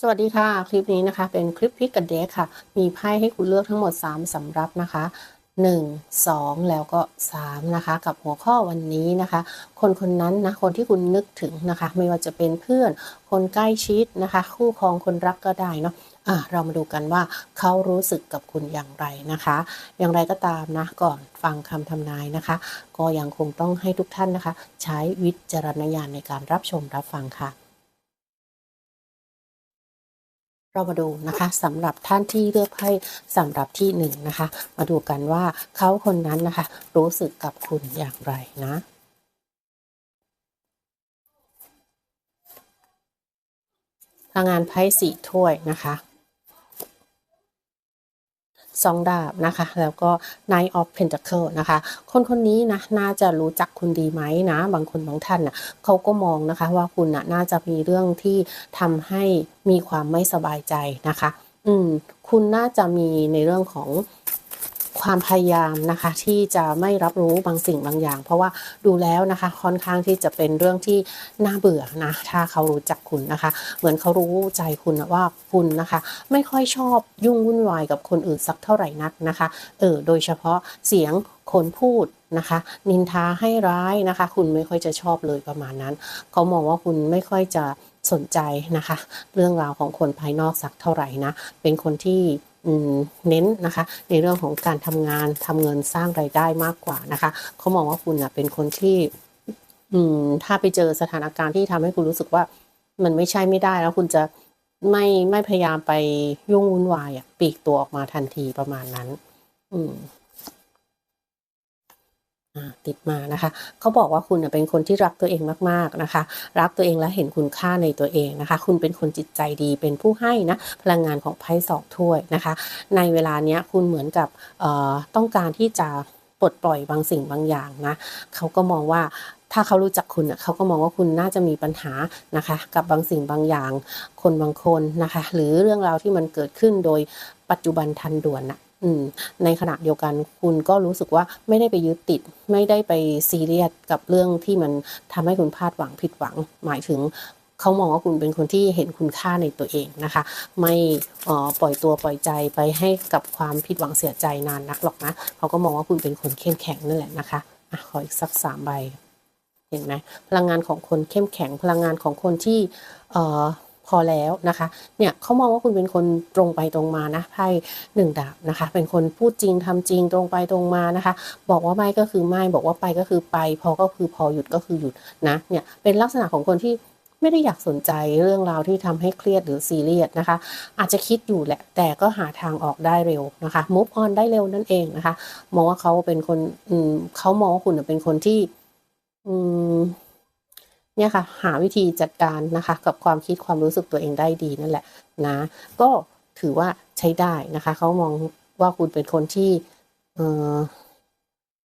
สวัสดีค่ะ คลิปนี้นะคะ เป็นคลิปพิกกับเด็กค่ะ มีไพ่ให้คุณเลือกทั้งหมด 3สำรับนะคะ 1 2 แล้วก็ 3 นะคะ กับหัวข้อวันนี้นะคะ คนคนนั้นนะ คนที่คุณนึกถึงนะคะ ไม่ว่าจะเป็นเพื่อน คนใกล้ชิดนะคะ คู่ครองคนรักก็ได้เนาะอะเรามาดูกันว่าเขารู้สึกกับคุณอย่างไรนะคะ อย่างไรก็ตามนะก่อนฟังคำทำนายนะคะ ก็ยังคงต้องให้ทุกท่านนะคะ ใช้วิจารณญาณในการรับชมรับฟังค่ะ เรามาดูนะคะสำหรับท่านที่เลือกไพ่สำหรับที่หนึ่งนะคะ มาดูกันว่าเขาคนนั้นนะคะ รู้สึกกับคุณอย่างไรนะพลังงานไพ่สี่ถ้วยนะคะ สองดาบนะคะ แล้วก็ Nine of Pentacle นะคะ คนคนนี้นะน่าจะรู้จักคุณดีไหมนะ บางคนบางท่านนะ่ะเขาก็มองนะคะว่าคุณนะน่าจะมีเรื่องที่ทำให้มีความไม่สบายใจนะคะ อืม คุณน่าจะมีในเรื่องของ ความพยายามนะคะที่จะไม่รับรู้บางสิ่งบางอย่าง เพราะว่าดูแล้วนะคะค่อนข้างที่จะเป็นเรื่องที่น่าเบื่อนะถ้าเขารู้จักคุณนะคะ เหมือนเขารู้ใจคุณว่าคุณนะคะ ไม่ค่อยชอบยุ่งวุ่นวายกับคนอื่นสักเท่าไหร่นักนะคะเออโดยเฉพาะเสียงคนพูดนะคะ นินทาให้ร้ายนะคะ คุณไม่ค่อยจะชอบเลยประมาณนั้น เขามองว่าคุณไม่ค่อยจะสนใจนะคะ เรื่องราวของคนภายนอกสักเท่าไหร่นะ เป็นคนที่เน้นนะคะ ในเรื่องของการทำงานทำเงินสร้างไรายได้มากกว่านะคะเขามองว่าคุณเป็นคนที่ถ้าไปเจอสถานการณ์ที่ทำให้คุณรู้สึกว่า มันไม่ใช่ไม่ได้แล้วคุณจะไม่ไม่พยายามไปยุ่งวุ่นวายอะปีกตัวออกมาทันทีประมาณนั้น อืม ติดมานะคะเขาบอกว่าคุณเป็นคนที่รักตัวเองมากๆนะคะ รักตัวเองและเห็นคุณค่าในตัวเองนะคะ คุณเป็นคนจิตใจดีเป็นผู้ให้นะพลังงานของไพ่สองถ้วยนะคะ ในเวลาเนี้ยคุณเหมือนกับต้องการที่จะปลดปล่อยบางสิ่งบางอย่างนะเขาก็มองว่าถ้าเขารู้จักคุณเขาก็มองว่าคุณน่าจะมีปัญหานะคะ กับบางสิ่งบางอย่าง คนบางคนนะคะ หรือเรื่องราวที่มันเกิดขึ้นโดยปัจจุบันทันด่วนนะ ในขณะเดียวกันคุณก็รู้สึกว่าไม่ได้ไปยึดติด ไม่ได้ไปซีเรียสกับเรื่องที่มันทำให้คุณพลาดหวังผิดหวัง หมายถึงเขามองว่าคุณเป็นคนที่เห็นคุณค่าในตัวเองนะคะ ไม่ปล่อยตัวปล่อยใจไปให้กับความผิดหวังเสียใจนานนักหรอกนะเขาก็มองว่าคุณเป็นคนเข้มแข็งนั่นแหละนะคะอะขออีกสักสามใบเห็นไหมพลังงานของคนเข้มแข็งพลังงานของคนที่ พอแล้วนะคะ เนี่ยเขามองว่าคุณเป็นคนตรงไปตรงมานะไพ่หนึ่งดาบนะคะ เป็นคนพูดจริงทำจริงตรงไปตรงมานะคะ บอกว่าไม่ก็คือไม่บอกว่าไปก็คือไป พอก็คือพอหยุดก็คือหยุดนะ เนี่ยเป็นลักษณะของคนที่ไม่ได้อยากสนใจเรื่องราวที่ทำให้เครียดหรือซีเรียสนะคะ อาจจะคิดอยู่แหละ แต่ก็หาทางออกได้เร็วนะคะมุฟออนได้เร็วนั่นเองนะคะ มองว่าเขาเป็นคนอืเขามองว่าคุณเป็นคนที่ อืม เนี่ยค่ะหาวิธีจัดการนะคะ กับความคิดความรู้สึกตัวเองได้ดีนั่นแหละนะก็ถือว่าใช้ได้นะคะเขามองว่าคุณเป็นคนที่เออ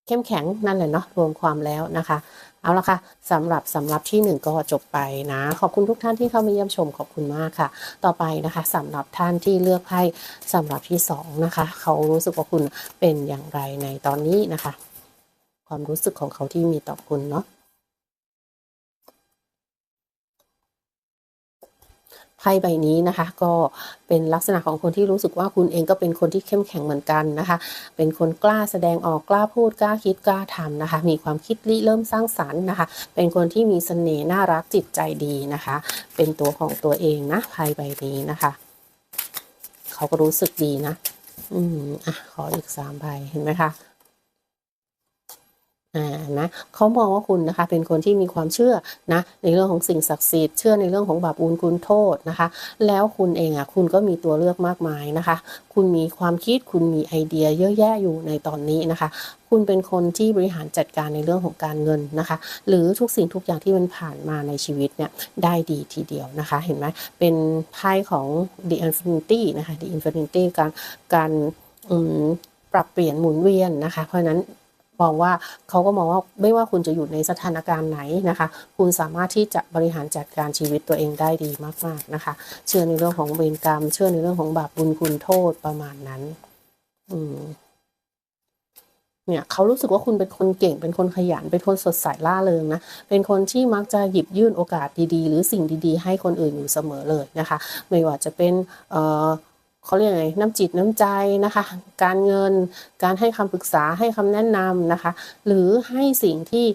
เข้มแข็งนั่นแหละเนาะรวมความแล้วนะคะ เอาละค่ะสำหรับสำหรับที่หนึ่งก็จบไปนะ ขอบคุณทุกท่านที่เข้ามาเยี่ยมชมขอบคุณมากค่ะ ต่อไปนะคะสำหรับท่านที่เลือกให้สำหรับที่สองนะคะ เขารู้สึกว่าคุณเป็นอย่างไรในตอนนี้นะคะ ความรู้สึกของเขาที่มีต่อคุณเนาะ ไพ่ใบนี้นะคะ ก็เป็นลักษณะของคนที่รู้สึกว่าคุณเองก็เป็นคนที่เข้มแข็งเหมือนกันนะคะ เป็นคนกล้าแสดงออกกล้าพูดกล้าคิดกล้าทำนะคะ มีความคิดริเริ่มสร้างสารรค์นะคะ เป็นคนที่มีเสน่ห์น่ารักจิตใจดีนะคะ เป็นตัวของตัวเองนะไพ่ใบนี้นะคะ เขาก็รู้สึกดีนะ อืมอะขออีกสามใบเห็นไหมคะ อ่านะเขามองว่าคุณนะคะเป็นคนที่มีความเชื่อนะในเรื่องของสิ่งศักดิ์สิทธิ์เชื่อในเรื่องของบาปบุญคุณโทษนะคะ แล้วคุณเองอะคุณก็มีตัวเลือกมากมายนะคะ คุณมีความคิดคุณมีไอเดียเยอะแยะอยู่ในตอนนี้นะคะ คุณเป็นคนที่บริหารจัดการในเรื่องของการเงินนะคะ หรือทุกสิ่งทุกอย่างที่มันผ่านมาในชีวิตเนี่ยได้ดีทีเดียวนะคะ เห็นไหมเป็นไพ่ของ The Infinity นะคะ The Infinity การการปรับเปลี่ยนหมุนเวียนนะคะ เพราะนั้น มองว่าเขาก็มองว่าไม่ว่าคุณจะอยู่ในสถานการณ์ไหนนะคะ คุณสามารถที่จะบริหารจัดการชีวิตตัวเองได้ดีมากๆนะคะ เชื่อในเรื่องของเวรกรรม เชื่อในเรื่องของบาปบุญคุณโทษประมาณนั้น อืมเนี่ยเขารู้สึกว่าคุณเป็นคนเก่งเป็นคนขยันเป็นคนสดใสล่าเริงนะเป็นคนที่มักจะหยิบยื่นโอกาสดีๆ หรือสิ่งดีๆ ให้คนอื่นอยู่เสมอเลยนะคะ ไม่ว่าจะเป็นเอ่อ เขาเรียกไงน้ำจิตน้ำใจนะคะ การเงินการให้คำปรึกษาให้คำแนะนำนะคะ หรือให้สิ่งที่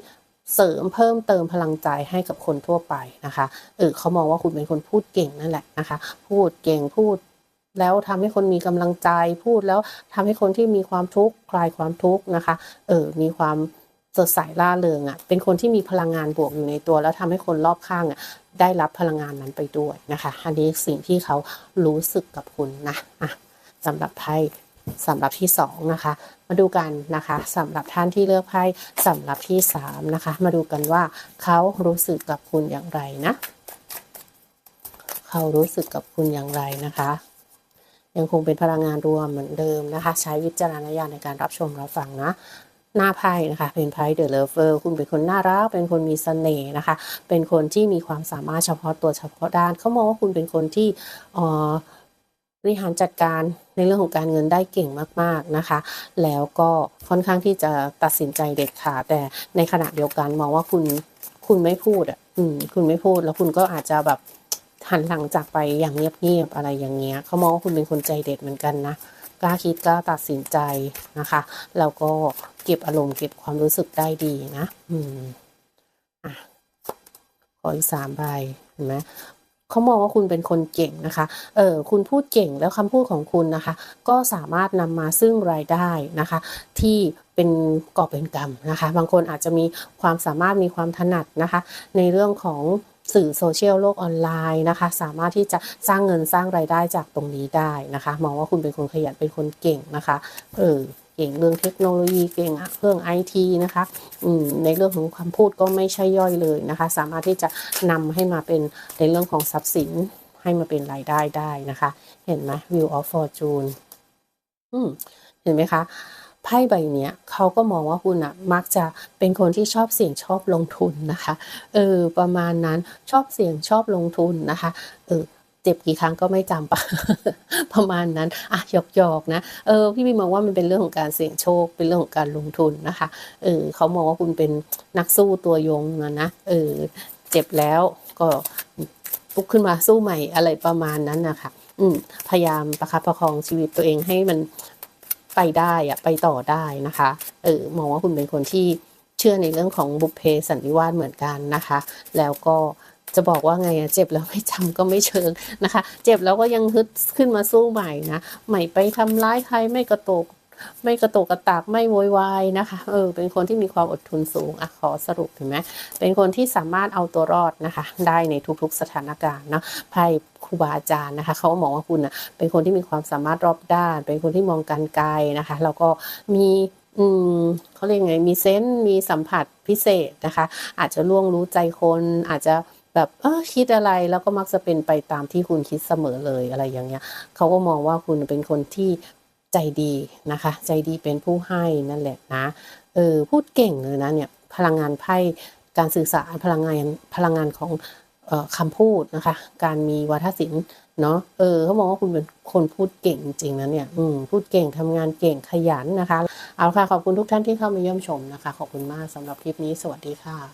เสริมเพิ่มเติมพลังใจให้กับคนทั่วไปนะคะเออเขามองว่าคุณเป็นคนพูดเก่งนั่นแหละนะคะ พูดเก่งพูด แล้วทำให้คนมีกำลังใจพูดแล้วทำให้คนที่มีความทุกข์คลายความทุกข์นะคะเออมีความ สดใสล่าเริงอะ่ะเป็นคนที่มีพลังงานบวกอยู่ในตัว แล้วทำให้คนรอบข้างอะ่ะได้รับพลังงานนั้นไปด้วยนะคะอันนี้สิ่งที่เขารู้สึกกับคุณนะอะสำหรับไพ่สำหรับที่สองนะคะ มาดูกันนะคะสำหรับท่านที่เลือกไพ่สำหรับที่สามนะคะ มาดูกันว่าเขารู้สึกกับคุณอย่างไรนะ เขารู้สึกกับคุณอย่างไรนะคะ ยังคงเป็นพลังงานรวมเหมือนเดิมนะคะ ใช้วิจารณญาณในการรับชมรับฟังนะ หน้าไพ่นะคะ เป็นไพ่เดอะเลเวอร์คุณเป็นคนน่ารัก เป็นคนมีเสน่ห์นะคะ เป็นคนที่มีความสามารถเฉพาะตัวเฉพาะด้าน เขามองว่าคุณเป็นคนที่ออบริหารจัดการในเรื่องของการเงินได้เก่งมาก ๆนะคะ แล้วก็ค่อนข้างที่จะตัดสินใจเด็ดขาดแต่ในขณะเดียวกันมองว่าคุณคุณไม่พูดอะอืมคุณไม่พูดแล้วคุณก็อาจจะแบบหันหลังจากไปอย่างเงียบๆอะไรอย่างเงี้ยเขามองว่าคุณเป็นคนใจเด็ดเหมือนกันนะ กล้าคิดกล้าตัดสินใจนะคะแล้วก็เก็บอารมณ์เก็บความรู้สึกได้ดีนะ อืมอะขออีกสามใบเห็นไหมเขามองว่าคุณเป็นคนเก่งนะคะ เออคุณพูดเก่งแล้วคำพูดของคุณนะคะ ก็สามารถนำมาซึ่งรายได้นะคะ ที่เป็นกอบเป็นกำนะคะ บางคนอาจจะมีความสามารถมีความถนัดนะคะ ในเรื่องของ สื่อโซเชียลโลกออนไลน์นะคะ สามารถที่จะสร้างเงินสร้างรายได้จากตรงนี้ได้นะคะ มองว่าคุณเป็นคนขยันเป็นคนเก่งนะคะเออเก่งเรื่องเทคโนโลยีเก่งเรื่องไอทีนะคะอืมในเรื่องของคำพูดก็ไม่ใช่ย่อยเลยนะคะ สามารถที่จะนำให้มาเป็นในเรื่องของทรัพย์สินให้มาเป็นรายได้ได้นะคะ เห็นไหม View of Fortune เห็นไหมคะ ไพ่ใบเนี้ยเขาก็มองว่าคุณอะมักจะเป็นคนที่ชอบเสี่ยงชอบลงทุนนะคะเออประมาณนั้นชอบเสี่ยงชอบลงทุนนะคะเออเจ็บกี่ครั้งก็ไม่จำปะประมาณนั้นอะหยอกหยอกนะเออพี่บีมองว่ามันเป็นเรื่องของการเสี่ยงโชค เป็นเรื่องของการลงทุนนะคะเออเขามองว่าคุณเป็นนักสู้ตัวยงนะนะเออเจ็บแล้วก็ลุกขึ้นมาสู้ใหม่อะไรประมาณนั้นนะคะอืมพยายามประคับประคองชีวิตตัวเองให้มัน ไปได้อะไปต่อได้นะคะเออมองว่าคุณเป็นคนที่เชื่อในเรื่องของบุพเพสันนิวาสเหมือนกันนะคะ แล้วก็จะบอกว่าไงอะเจ็บแล้วไม่จำก็ไม่เชิงนะคะ เจ็บแล้วก็ยังฮึดขึ้นมาสู้ใหม่นะใหม่ไปทำร้ายใครไม่กระโตก ไม่กระโตกกระตากไม่โวยวายนะคะเออเป็นคนที่มีความอดทนสูงอะขอสรุปเห็นไหมเป็นคนที่สามารถเอาตัวรอดนะคะ ได้ในทุกๆสถานการณ์เนาะไพ่ครูบาอาจารย์นะคะเขามองว่าคุณอะเป็นคนที่มีความสามารถรอบด้าน เป็นคนที่มองการไกลนะคะแล้วก็มีอืมเขาเรียกไงมีเซนส์มีสัมผัสพิเศษนะคะ อาจจะล่วงรู้ใจคนอาจจะแบบเออคิดอะไรแล้วก็มักจะเป็นไปตามที่คุณคิดเสมอเลยอะไรอย่างเงี้ยเขาก็มองว่าคุณเป็นคนที่ ใจดีนะคะ ใจดีเป็นผู้ให้นั่นแหละนะเออพูดเก่งเลยนะเนี่ยพลังงานไพ่การสื่อสารพลังงานพลังงานของออคำพูดนะคะ การมีวาทศิลป์เนาะเออเขามองว่าคุณเป็นคนพูดเก่งจริงๆนะเนี่ยอืมพูดเก่งทำงานเก่งขยันนะคะ เอาค่ะขอบคุณทุกท่านที่เข้ามาเยี่ยมชมนะคะ ขอบคุณมากสำหรับคลิปนี้สวัสดีค่ะ